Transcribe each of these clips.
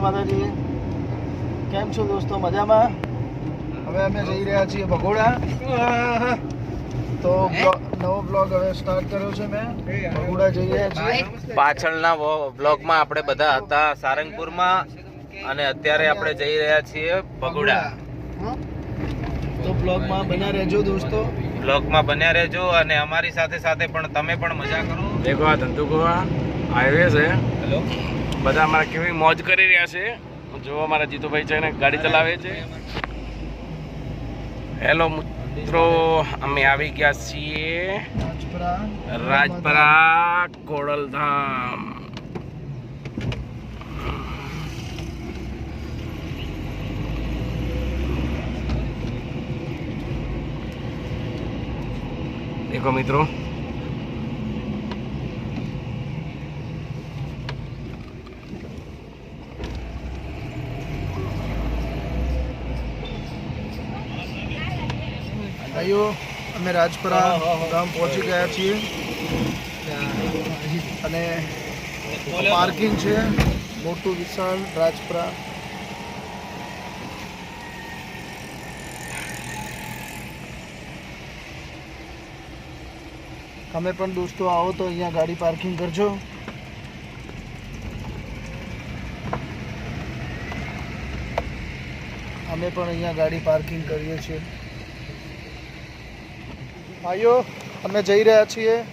જય માતાજી. કેમ છો દોસ્તો? મજામાં? હવે અમે જઈ રહ્યા છીએ ભગોડા. તો નવો બ્લોગ હવે સ્ટાર્ટ કર્યો છે મેં. ભગોડા જઈ રહ્યા છીએ. પાછળના બ્લોગમાં આપણે બધા હતા સારંગપુરમાં અને અત્યારે આપણે જઈ રહ્યા છીએ ભગોડા. તો બ્લોગમાં બન્યા રહેજો દોસ્તો. બ્લોગમાં બન્યા રહેજો અને અમારી સાથે સાથે પણ તમે પણ મજા કરો. દેખો આ ધંધુકુવા હાઈવે છે. હેલો બધા અમારા કેવી મોજ કરી રહ્યા છે. જો અમારા જીતુભાઈ છે ને ગાડી ચલાવે છે. હેલો મિત્રો અમે આવી ગયા છીએ રાજપરા. કોડલધામ ખોડલધામ દેખો મિત્રો ભાઈઓ અમે રાજપરા ગામ પહોંચી ગયા છીએ. અને પાર્કિંગ છે મોટું વિશાળ રાજપરા. તમે પણ દોસ્તો આવો તો અહીંયા ગાડી પાર્કિંગ કરજો. અમે પણ અહીંયા ગાડી પાર્કિંગ કરીએ છીએ. ભાઈઓ, અમે જઈ રહ્યા છીએ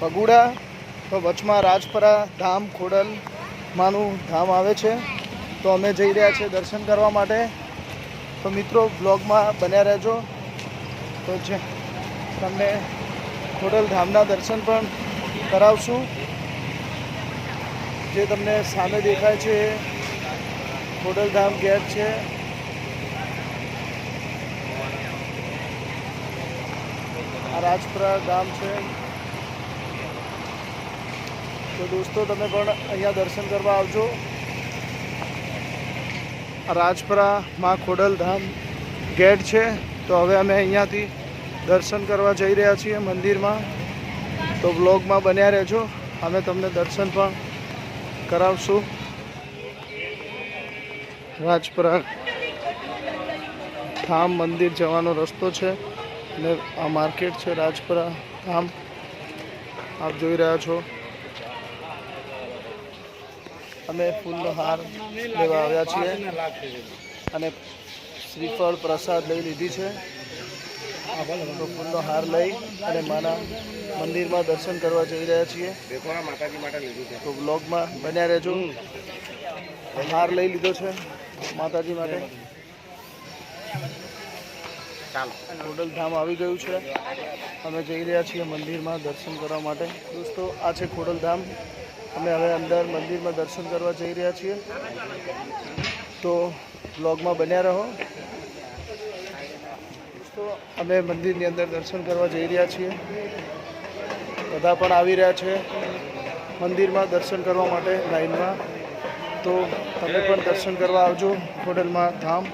પગુડા તો વચમાં રાજપરા ધામ ખોડલમાંનું ધામ આવે છે. તો અમે જઈ રહ્યા છીએ દર્શન કરવા માટે. તો મિત્રો બ્લોગમાં બન્યા રહેજો. તો જે તમને ખોડલ ધામના દર્શન પણ કરાવશું. જે તમને સામે દેખાય છે, ખોડલ ધામ ગેટ છે. આ રાજપુરા ગામ છે. તો દોસ્તો, તમે પણ અહીંયા દર્શન કરવા આવજો. રાજપુરા માં ખોડલધામ ગેટ છે. તો હવે અમે અહીંયાથી દર્શન કરવા જઈ રહ્યા છીએ મંદિરમાં. તો બ્લોગમાં બન્યા રહેજો. અમે તમને દર્શન પણ કરાવશું. રાજપુરા ધામ મંદિર જવાનો રસ્તો છે. અને આ માર્કેટ છે રાજપુરા ધામ. આપ જોઈ રહ્યા છો. અમે ફૂલનો હાર લેવા આવ્યા છીએ અને શ્રીફળ પ્રસાદ લઈ લીધી છે. ફૂલનો હાર લઈ અને માના મંદિરમાં દર્શન કરવા જઈ રહ્યા છીએ. તો બ્લોગમાં બન્યા રહેજો. હાર લઈ લીધો છે માતાજી માટે. ખોડલ ધામ આવી ગયું છે. અમે જઈ રહ્યા છીએ મંદિરમાં દર્શન કરવા માટે. દોસ્તો, આ છે ખોડલ ધામ અમે હવે અંદર મંદિરમાં દર્શન કરવા જઈ રહ્યા છીએ. તો બ્લોગમાં બન્યા રહો. દોસ્તો, અમે મંદિરની અંદર દર્શન કરવા જઈ રહ્યા છીએ. બધા પણ આવી રહ્યા છે મંદિરમાં દર્શન કરવા માટે લાઈનમાં. તો તમે પણ દર્શન કરવા આવજો ખોડલમાં ધામ.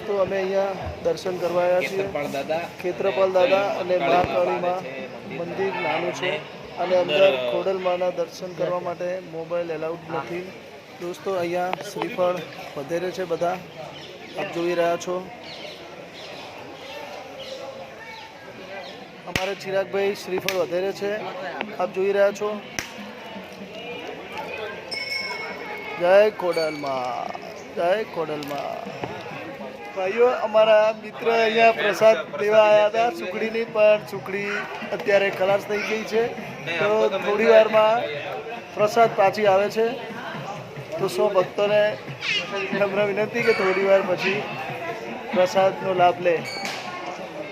દોસ્તો અમે અહીંયા દર્શન કરવા આવ્યા છીએ. દાદા ખેત્રપાલ દાદા અને મા કાળીમાં મંદિર નાનું છે. અને અંદર ખોડલમાના દર્શન કરવા માટે મોબાઈલ એલાઉડ નથી. દોસ્તો અહીંયા શ્રીફળ વધેરે છે બધા. આપ જોઈ રહ્યા છો. અમારે ચિરાગભાઈ શ્રીફળ વધેરે છે. આપ જોઈ રહ્યા છો. જય ખોડલમાં જય ખોડલમાં. ભાઈઓ, અમારા મિત્ર અહીંયા પ્રસાદ લેવા આવ્યા હતા સુખડીની, પણ સુખડી અત્યારે ખલાસ થઈ ગઈ છે. તો થોડી વારમાં પ્રસાદ પાછી આવે છે. તો સો ભક્તોને નમ્ર વિનંતી કે થોડી વાર પછી પ્રસાદનો લાભ લે.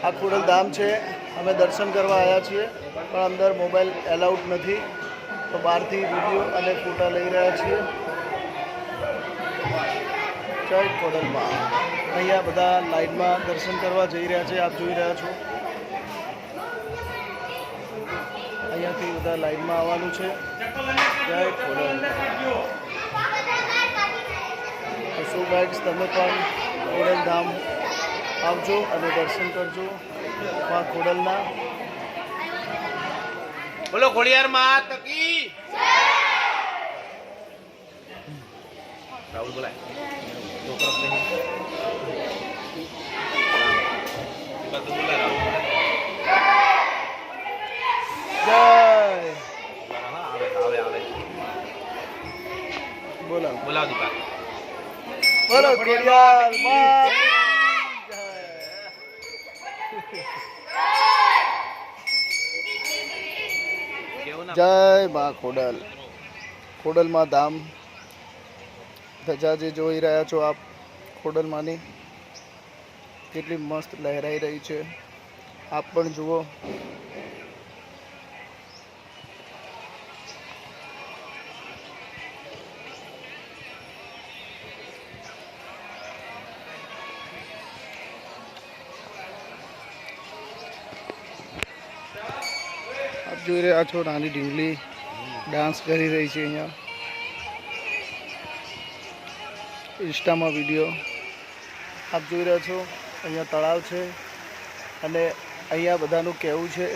આ ખોડલ ધામ છે. અમે દર્શન કરવા આવ્યા છીએ, પણ અંદર મોબાઈલ એલાઉડ નથી. તો બહારથી વીડિયો અને ફોટા લઈ રહ્યા છીએ. જય ખોડલમાં. અહીંયા બધા લાઈનમાં દર્શન કરવા જઈ રહ્યા છે, આપ જોઈ રહ્યા છો. અહીંયાથી બધા લાઈનમાં આવવાનું છે. જય ખોડલ પશુ બાઇક્સ તમે પણ ખોડલ ધામ. આવજો અને દર્શન કરજો માં ખોડલના. બોલો, ખોડિયાર માં તકી રાહુલ બોલાય. બોલાવ દીપા બોલો ખોડિયાર માત જય મા ખોડલ. ખોડલમાં ધામ ધજા જે જોઈ રહ્યા છો આપ. ખોડલમાંની કેટલી મસ્ત લહેરાઈ રહી છે. આપ પણ જુઓ. જોઈ રહ્યા છો નાની ઢીંગલી ડાન્સ કરી રહી છે અહીંયા. ઇન્સ્ટામાં વીડિયો આપ જોઈ રહ્યા છો, અહીંયા તળાવ છે અને અહીંયા બધાનું કહેવું છે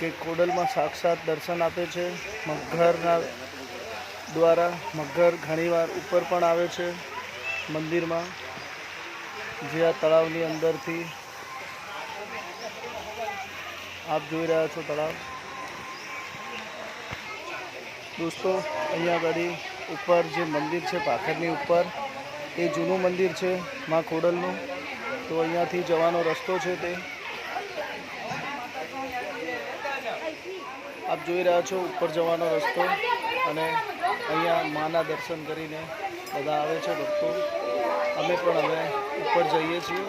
કે કોડલમાં સાક્ષાત દર્શન આપે છે. મગરના દ્વારા મગર ઘણીવાર ઉપર પણ આવે છે મંદિરમાં. જે આ તળાવની અંદરથી આપ જોઈ રહ્યા છો તળાવ. દોસ્તો, અહીંયા આગળ ઉપર જે મંદિર છે, પાખરની ઉપર, એ જૂનું મંદિર છે, મા ખોડલનું. તો અહીંયાથી જવાનો રસ્તો છે તે. આપ જોઈ રહ્યા છો, ઉપર જવાનો રસ્તો અને અહીંયા માના દર્શન કરીને બધા આવે છે ભક્તો. અમે પણ હવે ઉપર જઈએ છીએ.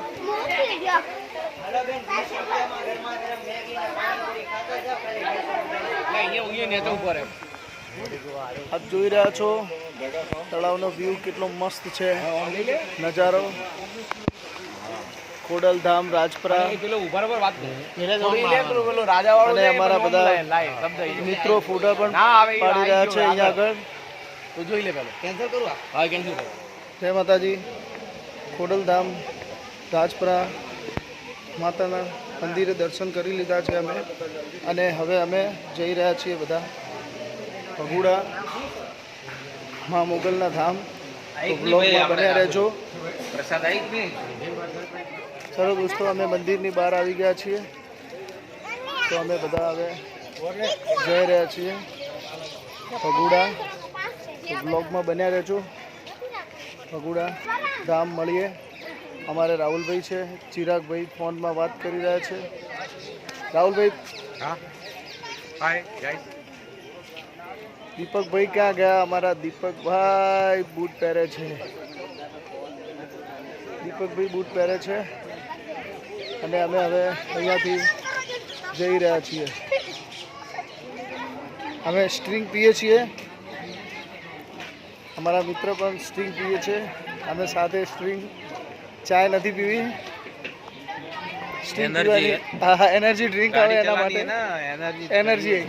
આપ જોઈ રહ્યા છો તળાવનો વ્યૂ કેટલો મસ્ત છે નજારો. ખોડલધામ રાજપરા. અને અમારા બધા મિત્રો ફોટા પણ પાડી રહ્યા છે અહીંયા આગળ. જોઈ લે પેલો. કેન્સલ કરું હા કેન્સલ કરું. જય માતાજી. ખોડલધામ રાજપરા માતાના મંદિરે દર્શન કરી લીધા છે અમે. અને હવે અમે જઈ રહ્યા છીએ બધા. ભગુડા માં મોગલના ધામ. બ્લોગમાં બન્યા રહેજો. પ્રસાદ આવી ચલો દોસ્તો અમે મંદિરની બહાર આવી ગયા છીએ. તો અમે બધા હવે જઈ રહ્યા છીએ. ભગુડા બ્લોગમાં બન્યા રહેજો. ભગુડા ધામ મળીએ. અમારે રાહુલભાઈ છે ચિરાગભાઈ ફોનમાં વાત કરી રહ્યા છે. રાહુલભાઈ. હા. હાય ગાઈસ દીપકભાઈ ક્યાં ગયા? અમારા દીપકભાઈ બૂટ પહેરે છે. દીપકભાઈ બૂટ પહેરે છે. અને અમે હવે અહીંયાથી જઈ રહ્યા છીએ. અમે સ્ટ્રિંગ પીએ છીએ. અમારા મિત્ર પણ સ્ટ્રિંગ પીએ છે. અમે સાથે સ્ટ્રિંગ ચાય નથી પીવી. સ્ટ્રિંગ હા હા એનર્જી ડ્રિંક આવે એના માટે. એનર્જી